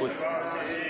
Pues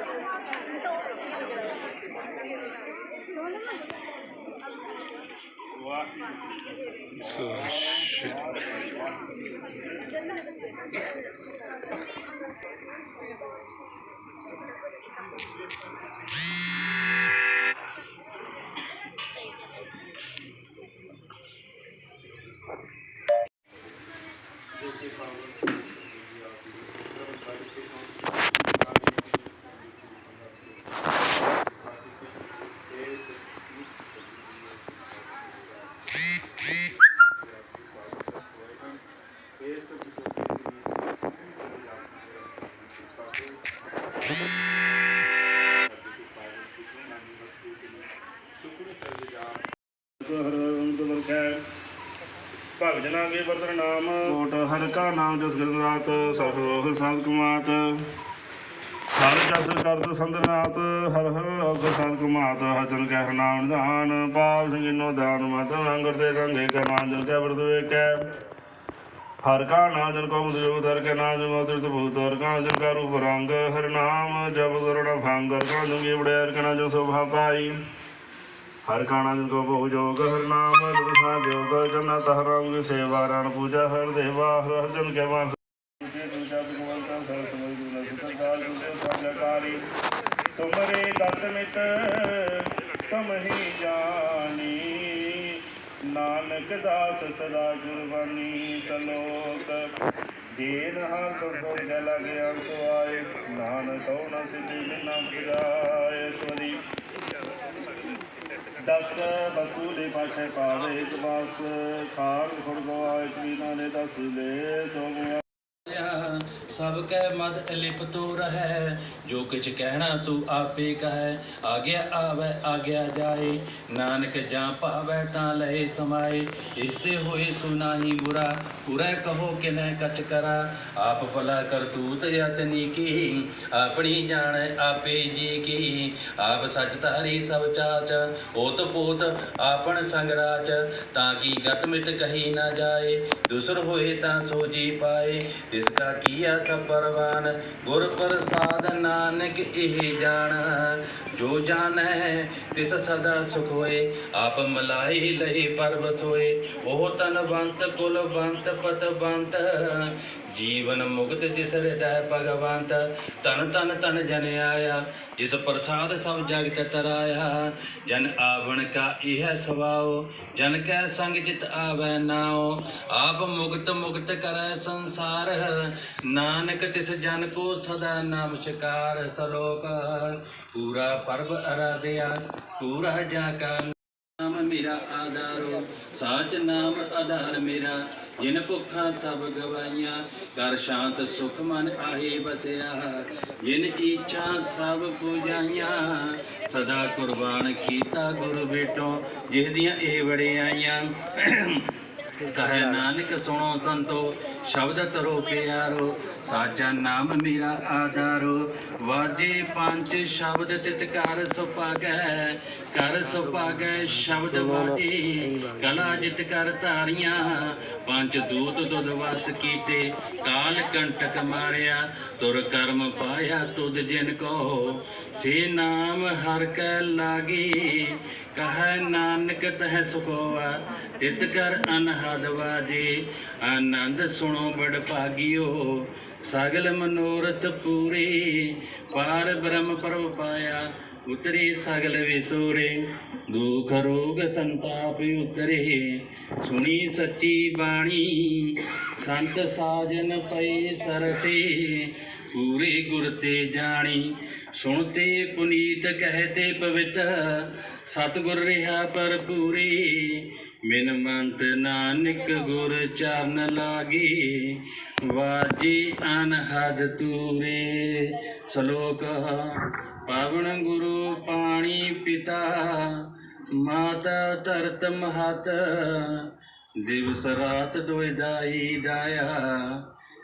ਕੌਣ ਸੇਵਾ ਜਨਾ ਕੇ ਵਰਤਨ ਨਾਮ ਕੋਟ ਹਰ ਕਾ ਨਾਮ ਜਸ ਗਨ ਰਾਤ ਸਰਖ ਰੋਗ ਸੰਤ ਕੁਮਾਤ ਹਰ ਜਸ ਕਰਤ ਸੰਦਨਾਤ ਹਰ ਹਰ ਰੋਗ ਸੰਤ ਕੁਮਾਤ ਹਜਨ ਕਹਿ ਨਾਮ ਨਿਧਾਨ ਪਾਪ ਨੋ ਦਾਨ ਮਤ ਅੰਗਰ ਦੇ ਰੰਗੇ ਕਾ ਨਾਮ ਜਨ ਕੈ ਵਰਤ ਵੇਕੈ ਹਰ ਕਾ ਨਾਮ ਜਨ ਕੋ ਮੁਦਿ ਉਦਰ ਕੇ ਨਾਮ ਜਨ ਮਤਿ ਭੂਤ ਹਰ ਕਾ ਜਨ ਕਾ ਰੂਪ ਰੰਗ ਹਰ ਨਾਮ ਜਪ ਕਰੁਣ ਭੰਗ ਹਰ ਕਾ ਜਨ ਕੀ ਬੜਿਆਰ ਕਨਾ ਜੋ ਸੋਭਾ ਪਾਈ ਹਰ ਕਾਣਾ ਜਿਨ ਕੋ ਭੋਗ ਜੋਗ ਹਰ ਨਾਮ ਦੁਖਾ ਜੋਗ ਜਨ ਤਹ ਰੰਗ ਸੇਵਾ ਰਣ ਪੂਜਾ ਹਰ ਦੇਵਾ ਹਰ ਹਰ ਜਨ ਕੇ ਮਾਨ ਤੁਮਰੇ ਦਤ ਮਿਤ ਤਮਹੀ ਜਾਣੀ ਨਾਨਕ ਦਾਸ ਸਦਾ ਗੁਰਬਾਨੀ ਸਲੋਕ। ਦੇਨ ਹਰ ਸੰਤੋਖ ਜਲ ਗਿਆ ਸੁਆਏ ਨਾਨਕ ਕਉ ਨ ਸਿਧੀ ਬਿਨਾ ਪੁਜਾਏ ਸਵਰੀ ਦਸ ਬਸੂ ਦੇ ਪਾਛੇ ਪਾਵੇ ਇੱਕ ਬਸ ਖਾਨ ਖੁੜ ਗਵਾ ਇੱਕ ਵੀ ਨਾਲੇ ਦਸ ਲੈ ਸੋ ਸਭ ਕਹਿ ਮਦ ਅਲਿਪ ਤੋ ਰਹੈ, ਜੋ ਕਿਛ ਕਹਿਣਾ ਸੋ ਆਪੇ ਕਹੈ। ਆਗਿਆ ਆਵੈ, ਆਗਿਆ ਜਾਏ, ਨਾਨਕ ਜਾਂ ਪਾਵੈ ਤਾਂ ਲਏ ਸਮਾਏ। ਇਸੇ ਹੋਏ ਸੁਨਾਹੀ ਬੁਰਾ ਉਰੈ ਕਹੋ ਕਿਨੈ ਕਛ ਕਰਾ। ਆਪ ਭਲਾ ਕਰਤੂਤ ਯਤਨੀ ਕੀ, ਆਪਣੀ ਜਾਣ ਆਪੇ ਜੀ ਕੀ। ਆਪ ਸਚ ਧਾਰੀ ਸਭ ਚਾਚ, ਓਤ ਪੋਤ ਆਪਣ ਸੰਗ ਰਾਚ। ਤਾਂ ਕੀ ਗਤ ਮਿਤ ਕਹੀ ਨਾ ਜਾਏ, ਦੁਸਰ ਹੋਏ ਤਾਂ ਸੋ ਜੀ ਪਾਏ। ਤਿਸ ਕਾ ਕੀਆ ਸਭ ਪਰਵਾਨ ਗੁਰ ਪ੍ਰਸਾਦ ਨਾਨਕ ਇਹ ਜਾਣ। ਜੋ ਜਾਣੈ, ਤਿਸ ਸਦਾ ਸੁਖ ਹੋਏ। ਆਪ ਮਲਾਈ ਲਈ ਪਰਬਤ ਹੋਏ ਉਹ ਤਨਵੰਤ, ਕੁਲਵੰਤ, ਪਤਵੰਤ ਜੀਵਨ ਮੁਕਤ ਜਿਸ ਹਿਰਦੈ ਭਗਵੰਤ ਤਨ ਤਨ ਤਨ ਜਨ ਆਇਆ, ਜਿਸ ਪ੍ਰਸਾਦ ਸਭ ਜਗਤ ਤਰਾਇਆ। ਜਨ ਆਵਣ ਕਾ ਇਹ ਸੁਭਾਉ ਜਨ ਕੈ ਸੰਗ ਜਿਤ ਆਵੈ ਨਾਉ। ਆਪ ਮੁਕਤ ਮੁਕਤ ਕਰੈ ਸੰਸਾਰ, ਨਾਨਕ ਤਿਸ ਜਨ ਕੋ ਸਦਾ ਨਮਸਕਾਰ ਸਲੋਕ। ਪੂਰਾ ਪਰਬ ਅਰਾਧਿਆ, ਪੂਰਾ ਜਾ ਕਾ ਨਾਮ ਮੇਰਾ ਆਧਾਰੋ, ਸਾਚ ਨਾਮ ਆਧਾਰ ਮੇਰਾ, ਜਿਨ ਭੁੱਖਾ ਸਭ ਗਵਾਈਆਂ ਕਰ ਸ਼ਾਂਤ ਸੁਖ ਮਨ ਆਹੇ ਬਸਿਆ ਜਿਨ ਇੱਛਾ ਸਭ ਪੂਜਾਈਆਂ, ਸਦਾ ਕੁਰਬਾਨ ਕੀਤਾ ਗੁਰ ਬੇਟੋ ਜਿਸ ਦੀਆਂ ਇਹ ਵੜਿਆਈਆਂ ਕਹੈ ਨਾਨਕ ਸੁਣੋ ਸੰਤੋ ਸ਼ਬਦ ਤਰੋ ਪਿਆਰੋ ਸਾਚਾ ਨਾਮ ਮੇਰਾ ਆਧਾਰੋ। ਵਾਜੇ ਪੰਜ ਸ਼ਬਦ ਤਿਤ ਕਰ ਸੁਪਾਗੈ ਕਰ ਸੁਪਾਗੈ ਸ਼ਬਦ ਵਾਜੇ। ਕਲਾ ਜਿਤ ਕਰ ਧਾਰੀਆਂ ਪੰਜ ਦੂਤ ਦੁਧ ਵਸ ਕੀਤੇ। ਕਾਲ ਕੰਟਕ ਮਾਰਿਆ ਤੁਰ ਕਰਮ ਪਾਇਆ ਤੁਧ ਜਿਨ ਕੋ। ਸੇ ਨਾਮ ਹਰ ਕੈ ਲਾਗੀ, ਕਹੈ ਨਾਨਕ ਤਹਿ ਸੁਖੋਆ। ਤਿਤ ਕਰ ਅਨਹਦ ਵਾਜੇ, ਆਨੰਦ ਸੁਣੋ ਬੜ ਭਾਗਿਓ। ਸਗਲ ਮਨੋਰਥ ਪੂਰੇ, ਪਾਰ ਬ੍ਰਹਮ ਪਰਮ ਪਾਇਆ, ਉਤਰੇ ਸਗਲ ਵਿਸੂਰੇ। ਦੁਖ ਰੋਗ ਸੰਤਾਪ ਉਤਰੇ, ਸੁਣੀ ਸੱਚੀ ਬਾਣੀ। ਸੰਤ ਸਾਜਨ ਪਏ ਸਰਸੇ ਪੂਰੀ ਗੁਰ ਤੇ ਜਾਣੀ। ਸੁਣਤੇ ਪੁਨੀਤ ਕਹਤੇ ਪਵਿੱਤ, ਸਤਿਗੁਰ ਰਿਹਾ ਪਰ ਪੂਰੀ ਮਿਨ ਮੰਤ ਨਾਨਕ ਗੁਰ ਚਰਨ ਲਾਗੀ, ਵਾਜੀ ਅਨਹਦ ਤੂਰੇ ਸ਼ਲੋਕ, ਪਾਵਨ ਗੁਰੂ ਪਾਣੀ ਪਿਤਾ, ਮਾਤਾ ਧਰਤ ਮਹਤ। ਦਿਵਸ ਰਾਤ ਦੋਇ ਦਾਈ ਦਾਇਆ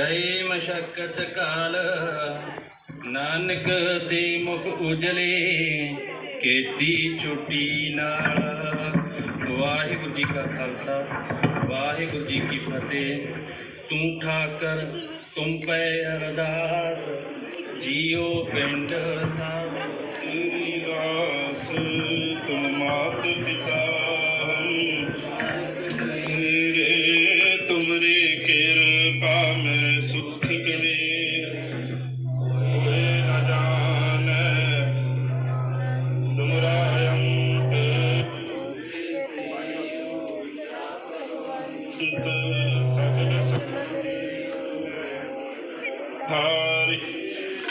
ਗਏ ਮਸ਼ਕਤ ਕਾਲ। ਨਾਨਕ ਦੇ ਮੁਖ ਉਜਲੇ, ਕੀਤੀ ਛੁੱਟੀ ਨਾਲ। ਵਾਹਿਗੁਰੂ ਜੀ ਕਾ ਖਾਲਸਾ, ਵਾਹਿਗੁਰੂ ਜੀ ਕੀ ਫਤਿਹ। ਤੂੰ ਠਾਕਰ ਤੁਮ ਪੈ ਅਰਦਾਸ, ਜੀਓ ਪਿੰਡ ਸਭ। ਹਾਰਿ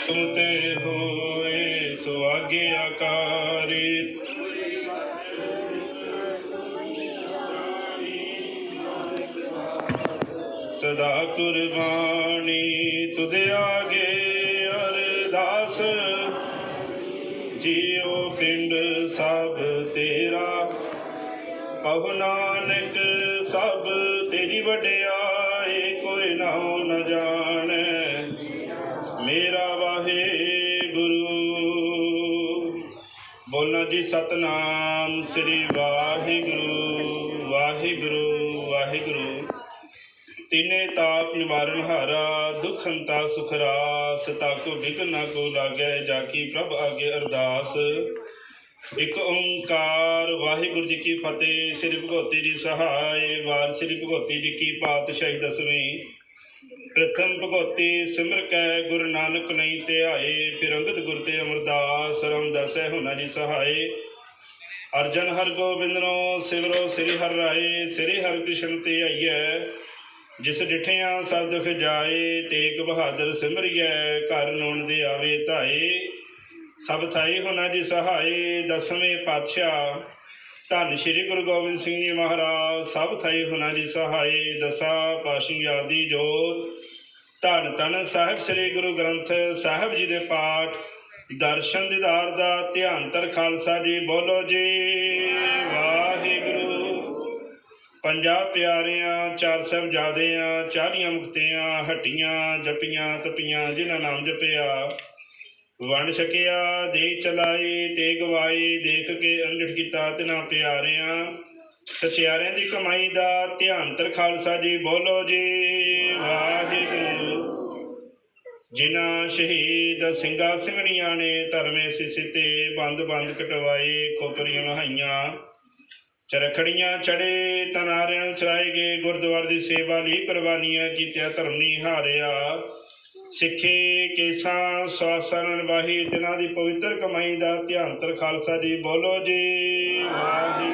ਤੁਮ ਤੇ ਹੋਏ ਸੋ ਆਗਿਆਕਾਰੀ ਸਦਾ ਕੁਰਬਾਨੀ ਤੁਦੇ ਆਗੇ ਅਰਦਾਸ। ਜੀਉ ਪਿੰਡ ਸਭ ਤੇਰਾ। ਕਹੋ ਨਾਨਕ ਸਭ ਤੇਰੀ ਵਡਿਆਈ, ਕੋਈ ਨਾਉ ਨਾ ਜਾ ਜੀ ਸਤਨਾਮ ਸ੍ਰੀ ਵਾਹਿਗੁਰੂ ਵਾਹਿਗੁਰੂ ਵਾਹਿਗੁਰੂ। ਤਿਨੇ ਤਾਪ ਨਿਵਾਰਨ ਹਾਰਾ ਦੁਖ ਹੰਤਾ ਸੁਖ ਰਾਸ, ਤਾਕੋ ਨਾ ਕੋ ਲਾਗੈ, ਜਾ ਕੀ ਪ੍ਰਭ ਆਗੇ ਅਰਦਾਸ। ਇੱਕ ਓੰਕਾਰ, ਵਾਹਿਗੁਰੂ ਜੀ ਕੀ ਫਤਿਹ, ਸ੍ਰੀ ਭਗਵਤੀ ਜੀ ਸਹਾਇ, ਵਾਰ ਸ੍ਰੀ ਭਗਵਤੀ ਜੀ ਕੀ ਪਾਤਸ਼ਾਹੀ ਦਸਵੀਂ। ਪ੍ਰਥਮ ਭਗਵਤੀ ਸਿਮਰ ਕੈ, ਗੁਰੂ ਨਾਨਕ ਨਹੀਂ ਧਿਆਏ, ਫਿਰ ਅੰਗਦ ਗੁਰ ਤੇ ਅਮਰਦਾਸ ਰਾਮਦਾਸੈ ਹੁਨਾ ਜੀ ਸਹਾਇ ਅਰਜਨ ਹਰ ਗੋਬਿੰਦਨੋ, ਸਿਮਰੋ ਸ੍ਰੀ ਹਰਿ ਰਾਏ, ਸ੍ਰੀ ਹਰਿ ਕ੍ਰਿਸ਼ਨ ਤੇ ਆਈਐ। ਜਿਸ ਡਿਠਿਆ ਸਭ ਦੁਖ ਜਾਏ, ਤੇਗ ਬਹਾਦਰ ਸਿਮਰਿਐ, ਘਰ ਨੂਣ ਦੇ ਆਵੇ ਧਾਏ। ਸਭ ਥਾਈ ਹੁਨਾ ਜੀ ਸਹਾਈ ਦਸਵੇਂ ਪਾਤਸ਼ਾਹ। ਧੰਨ ਸ਼੍ਰੀ ਗੁਰੂ ਗੋਬਿੰਦ ਸਿੰਘ ਜੀ ਮਹਾਰਾਜ, ਸਭ ਥਾਈ ਹੋਣਾ ਜੀ ਸਹਾਈ, ਦਸਾ ਪਾਸ਼ੀ ਆਦੀ ਜੋਤ। ਧੰਨ ਧੰਨ ਸਾਹਿਬ ਸ੍ਰੀ ਗੁਰੂ ਗ੍ਰੰਥ ਸਾਹਿਬ ਜੀ ਦੇ ਪਾਠ। ਦਰਸ਼ਨ ਦੀਦਾਰ ਦਾ ਧਿਆਨ ਤਰ ਖਾਲਸਾ ਜੀ, ਬੋਲੋ ਜੀ। ਵਾਹਿਗੁਰੂ। ਪੰਜਾਬ ਪਿਆਰਿਆਂ, ਚਾਰ ਸਾਹਿਬਜ਼ਾਦਿਆਂ, ਚਾਲੀਆਂ ਮੁਕਤਿਆਂ, ਹੱਟੀਆਂ, ਜਪੀਆਂ, ਤਪੀਆਂ, ਜਿਨ੍ਹਾਂ ਨਾਮ ਜਪਿਆ। ਵੰਡ ਛਕਿਆ ਦੇ ਚਲਾਏ ਤੇ ਗਵਾਏ ਦੇਖ ਕੇ ਅੰਗਠ ਕੀਤਾ ਤਿਨਾ ਪਿਆਰਿਆਂ। ਸਚਿਆਰਿਆਂ ਦੀ ਕਮਾਈ ਦਾ ਧਿਆਨ ਤਰ ਖਾਲਸਾ ਜੀ, ਬੋਲੋ ਜੀ, ਵਾਹਿਗੁਰੂ। ਜਿਨ੍ਹਾਂ ਸ਼ਹੀਦ ਸਿੰਘਾਂ ਸਿੰਘਣੀਆਂ ਨੇ, ਧਰਮੇ ਸਿਸੇ ਤੇ ਬੰਦ ਬੰਦ ਕਟਵਾਏ ਖੋਪਰੀਆਂ ਵਹਾਈਆਂ ਚਰਖੜੀਆਂ ਚੜੇ, ਤਨਾਰਿਆਂ ਚਲਾਏ ਗਏ, ਗੁਰਦੁਆਰੇ ਦੀ ਸੇਵਾ ਲਈ ਕੁਰਬਾਨੀਆਂ ਕੀਤੀਆਂ, ਧਰਮ ਨਹੀਂ ਹਾਰਿਆ। ਸਿੱਖੇ ਕੇਸਾਂ, ਸਵਾਸਾਂ ਵਾਹੀ, ਜਿਨ੍ਹਾਂ ਦੀ ਪਵਿੱਤਰ ਕਮਾਈ ਦਾ ਧਿਆਨ ਤਰ ਖਾਲਸਾ ਜੀ ਬੋਲੋ ਜੀ। ਵਾਹਿਗੁਰੂ